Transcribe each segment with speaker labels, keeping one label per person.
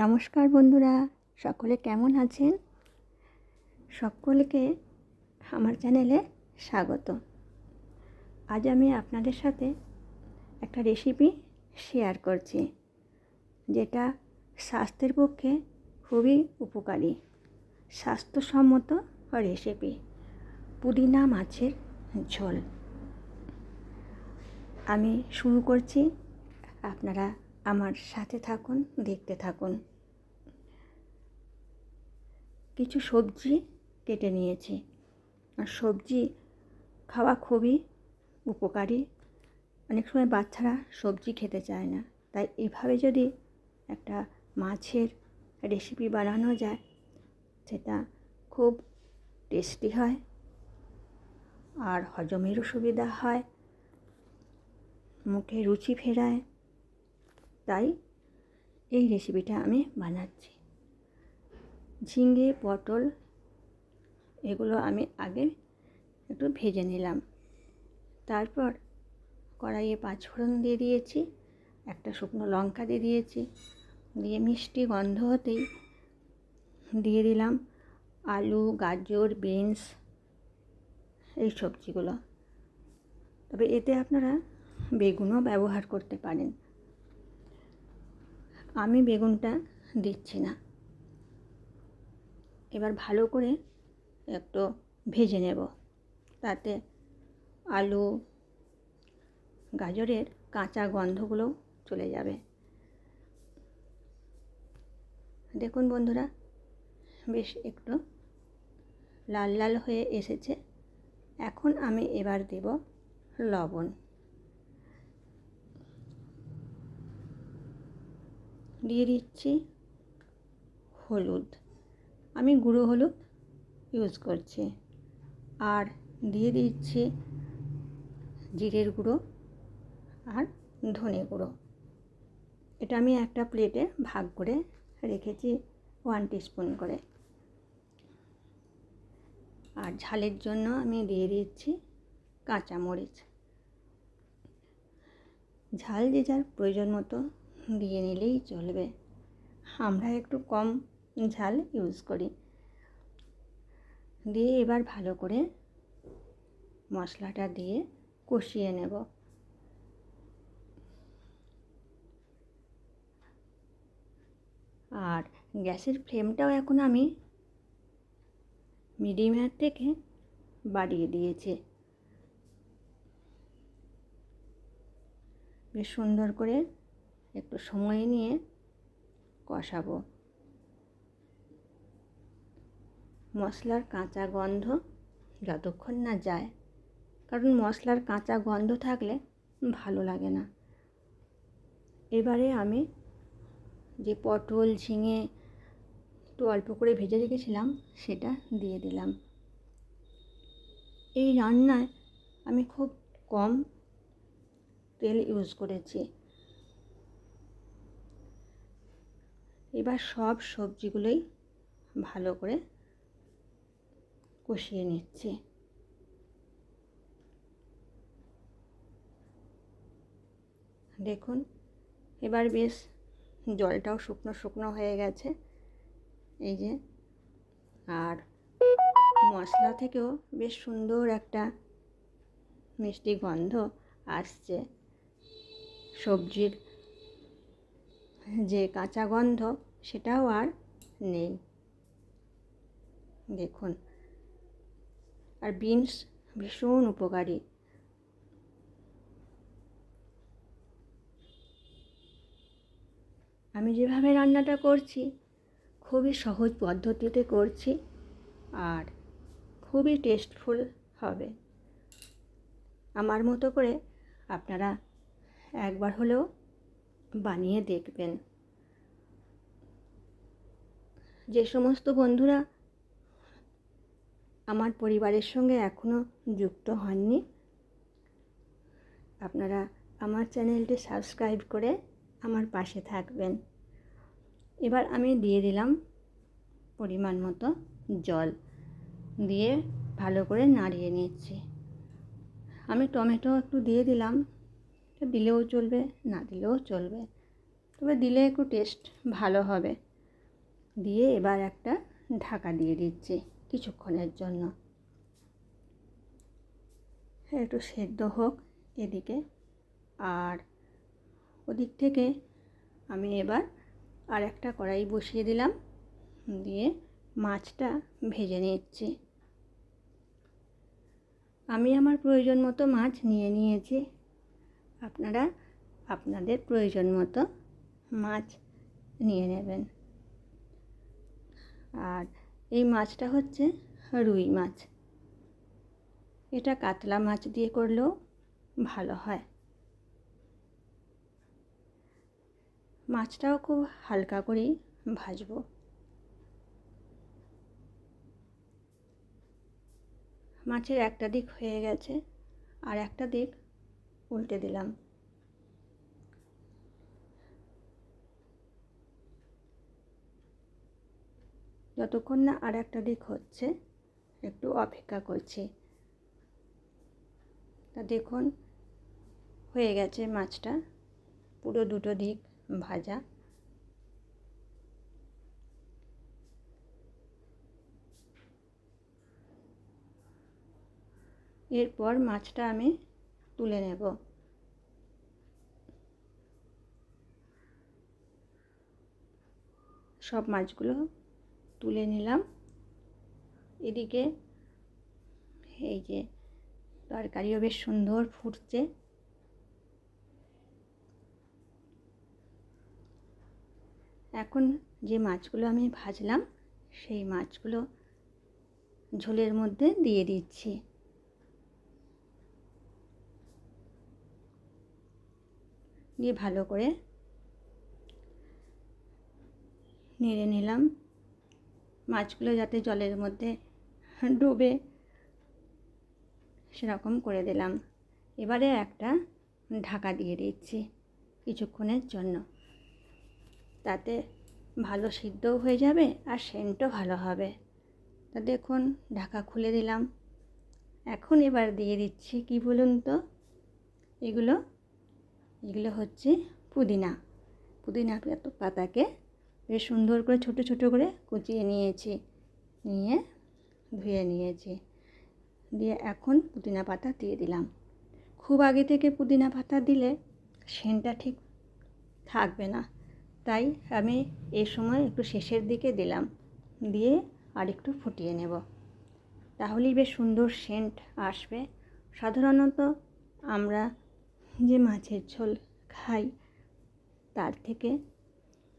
Speaker 1: নমস্কার বন্ধুরা, সকলে কেমন আছেন? সকলকে আমার চ্যানেলে স্বাগত। আজ আমি আপনাদের সাথে একটা রেসিপি শেয়ার করছি, যেটা স্বাস্থ্যের পক্ষে খুবই উপকারী, স্বাস্থ্যসম্মত রেসিপি পুদিনা মাছের ঝোল। আমি শুরু করছি, আপনারা আমার সাথে থাকুন, দেখতে থাকুন। কিছু সবজি কেটে নিয়েছি। আর সবজি খাওয়া খুবই উপকারী। অনেক সময় বাচ্চারা সবজি খেতে চায় না। তাই এভাবে যদি একটা মাছের রেসিপি বানানো যায়, সেটা খুব টেস্টি হয় আর হজমেরও সুবিধা হয়, মুখে রুচি ফেরায়। তাই এই রেসিপিটা আমি বানাচ্ছি। ঝিঙে, পটল, এগুলো আমি আগে একটু ভেজে নিলাম। তারপর কড়াইয়ে পাঁচফোড়ন দিয়ে দিয়েছি, একটা শুকনো লঙ্কা দিয়ে দিয়েছি, দিয়ে মিষ্টি গন্ধ হতেই দিয়ে দিলাম আলু, গাজর, বিনস, এই সবজিগুলো। তবে এতে আপনারা বেগুনও ব্যবহার করতে পারেন। আমি বেগুনটা দিচ্ছি না। এবার ভালো করে একটু ভেজে নেব। তাতে আলু, গাজরের কাঁচা গন্ধগুলো চলে যাবে। দেখুন বন্ধুরা, বেশ একটু লাল লাল হয়ে এসেছে। এখন আমি এবার দেব লবণ। দিয়ে দিচ্ছি হলুদ। আমি গুঁড়ো হলুদ ইউজ করছি। আর দিয়ে দিচ্ছি জিরের গুঁড়ো আর ধনে গুঁড়ো। এটা আমি একটা প্লেটে ভাগ করে রেখেছি ওয়ান টিস্পুন করে। আর ঝালের জন্য আমি দিয়ে দিচ্ছি কাঁচামরিচ। ঝাল যে যার প্রয়োজন মতো দিয়ে নিলেই চলবে। আমরা একটু কম ঝাল ইউজ করি। দিয়ে এবার ভালো করে মশলাটা দিয়ে কষিয়ে নেব। আর গ্যাসের ফ্লেমটাও এখন আমি মিডিয়ামের থেকে বাড়িয়ে দিয়েছি। বেশ সুন্দর করে একটু সময় নিয়ে কষাবো। মশলার কাঁচা গন্ধ যতক্ষণ না যায়। কারণ মশলার কাঁচা গন্ধ থাকলে ভালো লাগে না। এবারে আমি যে পটল, ঝিঙে একটু অল্প করে ভেজে রেখেছিলাম, সেটা দিয়ে দিলাম। এই রান্নায় আমি খুব কম তেল ইউজ করেছি। এবার সব সবজিগুলোই ভালো করে কষিয়ে নিচ্ছি। দেখুন, এবার বেশ জলটাও শুকনো শুকনো হয়ে গেছে। এই যে, আর মশলা থেকেও বেশ সুন্দর একটা মিষ্টি গন্ধ আসছে। সবজির যে কাঁচা গন্ধ সেটাও আর নেই। দেখুন আর বিনস ভীষণ উপকারী। আমি যেভাবে রান্নাটা করছি, খুবই সহজ পদ্ধতিতে করছি আর খুবই টেস্টফুল হবে। আমার মতো করে আপনারা একবার হলেও বানিয়ে দেখবেন। যে সমস্ত বন্ধুরা আমার পরিবারের সঙ্গে এখনও যুক্ত হননি। আপনারা আমার চ্যানেলটি সাবস্ক্রাইব করে আমার পাশে থাকবেন। এবার আমি দিয়ে দিলাম পরিমাণ মতো জল। দিয়ে ভালো করে নাড়িয়ে নিচ্ছি। আমি টমেটো একটু দিয়ে দিলাম। দিলেও চলবে, না দিলেও চলবে। তবে দিলে একটু টেস্ট ভালো হবে। দিয়ে এবার একটা ঢাকা দিয়ে দিচ্ছি। কিছুক্ষণের জন্য। একটু সেদ্ধ হোক এদিকে। আর ওদিক থেকে আমি এবার আর একটা কড়াই বসিয়ে দিলাম, দিয়ে মাছটা ভেজে নিচ্ছি। আমি আমার প্রয়োজন মতো মাছ নিয়ে নিয়েছি। আপনারা আপনাদের প্রয়োজন মতো মাছ নিয়ে নেবেন। আর এই মাছটা হচ্ছে রুই মাছ। এটা কাতলা মাছ দিয়ে করলেও ভালো হয়। মাছটাও খুব হালকা করেই ভাজবো। মাছের একটা দিক হয়ে গেছে আর একটা দিক উল্টে দিলাম। যতক্ষণ না আর একটা দিক হচ্ছে, একটু অপেক্ষা করছি। তা দেখুন, হয়ে গেছে মাছটা। পুরো দুটো দিক ভাজা। এরপর মাছটা আমি তুলে নেব। সব মাছগুলো তুলে নিলাম। এদিকে এই যে তরকারিও বেশ সুন্দর ফুটছে। এখন যে মাছগুলো আমি ভাজলাম, সেই মাছগুলো ঝোলের মধ্যে দিয়ে দিচ্ছি। দিয়ে ভালো করে নেড়ে নিলাম। মাছগুলো যাতে জলের মধ্যে ডুবে সেরকম করে দিলাম। এবারে একটা ঢাকা দিয়ে দিচ্ছি কিছুক্ষণের জন্য। তাতে ভালো সিদ্ধও হয়ে যাবে আর সেন্টও ভালো হবে। তা দেখুন, ঢাকা খুলে দিলাম। এখন এবার দিয়ে দিচ্ছি কি বলুন তো? এগুলো এগুলো হচ্ছে পুদিনা। পুদিনা পাতাকে বেশ সুন্দর করে, ছোট ছোট করে কুচিয়ে নিয়েছি। নিয়ে ধুয়ে নিয়েছি। দিয়ে এখন পুদিনা পাতা দিয়ে দিলাম। খুব আগে থেকে পুদিনা পাতা দিলে সেন্টটা ঠিক থাকবে না। তাই আমি এই সময় একটু শেষের দিকে দিলাম। দিয়ে আর একটু ফুটিয়ে নেব। তাহলেই বেশ সুন্দর সেন্ট আসবে। সাধারণত আমরা যে মাছের ঝোল খাই, তার থেকে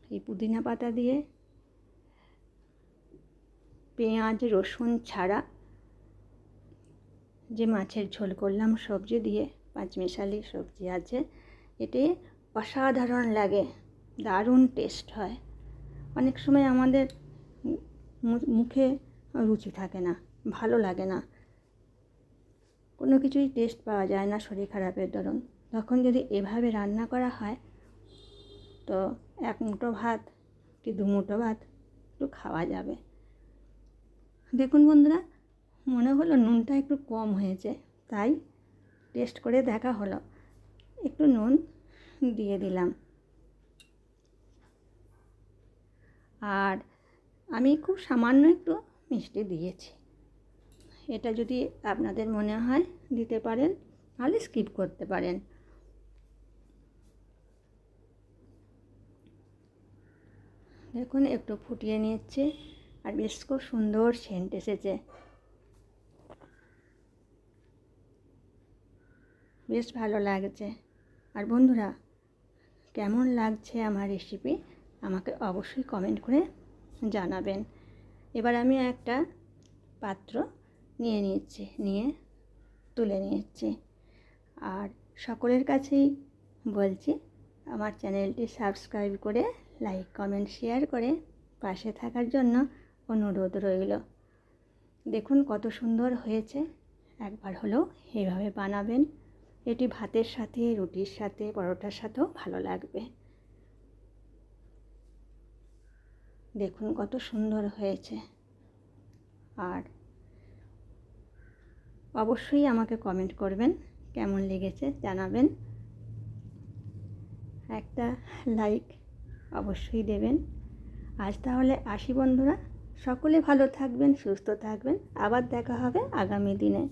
Speaker 1: এই পুদিনা পাতা দিয়ে, পেঁয়াজ, রসুন ছাড়া যে মাছের ঝোল করলাম, সবজি দিয়ে, পাঁচমিশালি সবজি আছে এটি অসাধারণ লাগে, দারুণ টেস্ট হয়। অনেক সময় আমাদের মুখে রুচি থাকে না, ভালো লাগে না। কোনো কিছুই টেস্ট পাওয়া যায় না শরীর খারাপের দরুন। তখন যদি এভাবে রান্না করা হয়, তো এক মুঠো ভাত কি দু মুঠো ভাত একটু খাওয়া যাবে। দেখুন বন্ধুরা, মনে হলো নুনটা একটু কম হয়েছে, তাই টেস্ট করে দেখা হলো। একটু নুন দিয়ে দিলাম। আর আমি খুব সামান্য একটু মিষ্টি দিয়েছি। এটা যদি আপনাদের মনে হয় দিতে পারেন, তাহলে স্কিপ করতে পারেন। দেখুন, একটু ফুটিয়ে নিচ্ছে আর বেশ খুব সুন্দর সেন্ট এসেছে। বেশ ভালো লাগছে। আর বন্ধুরা, কেমন লাগছে আমার রেসিপি আমাকে অবশ্যই কমেন্ট করে জানাবেন। এবার আমি একটা পাত্র নিয়ে নিচ্ছি নিয়ে তুলে নিচ্ছি আর সকলের কাছেই বলছি, আমার চ্যানেলটি সাবস্ক্রাইব করে লাইক কমেন্ট শেয়ার করে পাশে থাকার জন্য অনুরোধ রইল। দেখুন কত সুন্দর হয়েছে। একবার হলেও এভাবে বানাবেন। এটি ভাতের সাথে, রুটির সাথে, পরোটার সাথেও ভালো লাগবে। দেখুন কত সুন্দর হয়েছে। আর অবশ্যই আমাকে কমেন্ট করবেন, কেমন লেগেছে জানাবেন। একটা লাইক অবশ্যই দেবেন। আজ তাহলে আসি বন্ধুরা। সকলে ভালো থাকবেন, সুস্থ থাকবেন। আবার দেখা হবে আগামী দিনে।